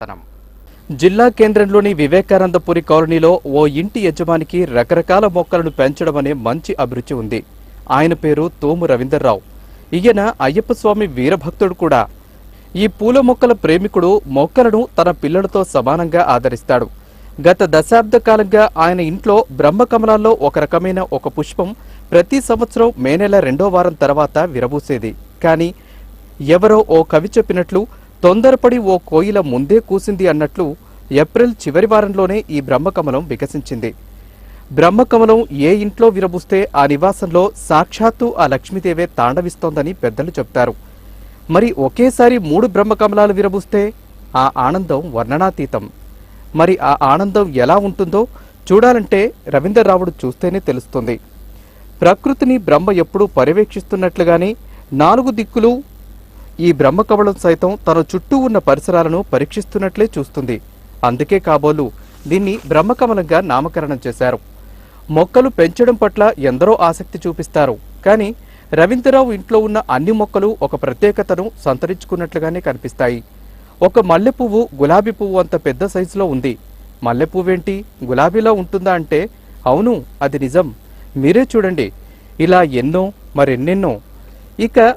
తనం. జిల్లా కేంద్రంలోని వివేకానందపురి కాలనీలో ఓ ఇంటి యజమానికి రకరకాల మొక్కలను పెంచడం అనే మంచి అభిరుచి ఉంది. ఆయన పేరు తోము రవీందర్రావు. ఈయన అయ్యప్ప స్వామి వీరభక్తుడు కూడా. ఈ పూల మొక్కల ప్రేమికుడు మొక్కలను తన పిల్లలతో సమానంగా ఆదరిస్తాడు. గత దశాబ్ద కాలంగా ఆయన ఇంట్లో బ్రహ్మకమలాల్లో ఒక రకమైన ఒక పుష్పం ప్రతి సంవత్సరం మే నెల రెండో వారం తర్వాత విరబూసేది. కానీ ఎవరో ఓ కవి చెప్పినట్లు తొందరపడి ఓ కోయిల ముందే కూసింది అన్నట్లు ఏప్రిల్ చివరి వారంలోనే ఈ బ్రహ్మకమలం వికసించింది. బ్రహ్మకమలం ఏ ఇంట్లో విరబుస్తే ఆ నివాసంలో సాక్షాత్తు ఆ లక్ష్మీదేవే తాండవిస్తోందని పెద్దలు చెప్తారు మరి ఒకేసారి మూడు బ్రహ్మకమలాలు విరబుస్తే ఆ ఆనందం వర్ణనాతీతం. మరి ఆ ఆనందం ఎలా ఉంటుందో చూడాలంటే రవీంద్రరావుడు చూస్తేనే తెలుస్తుంది. ప్రకృతిని బ్రహ్మ ఎప్పుడూ పర్యవేక్షిస్తున్నట్లుగానే నాలుగు దిక్కులు ఈ బ్రహ్మకవళం సైతం తన చుట్టూ ఉన్న పరిసరాలను పరీక్షిస్తున్నట్లే చూస్తుంది. అందుకే కాబోలు దీన్ని బ్రహ్మకమలంగా నామకరణం చేశారు. మొక్కలు పెంచడం పట్ల ఎందరో ఆసక్తి చూపిస్తారు. కానీ రవీంద్రరావు ఇంట్లో ఉన్న అన్ని మొక్కలు ఒక ప్రత్యేకతను సంతరించుకున్నట్లుగానే కనిపిస్తాయి. ఒక మల్లె పువ్వు గులాబీ పువ్వు అంత పెద్ద సైజులో ఉంది. మల్లె పువ్వేంటి గులాబీలో ఉంటుందా అంటే అవును అది నిజం. మీరే చూడండి. ఇలా ఎన్నో మరెన్నెన్నో. ఇక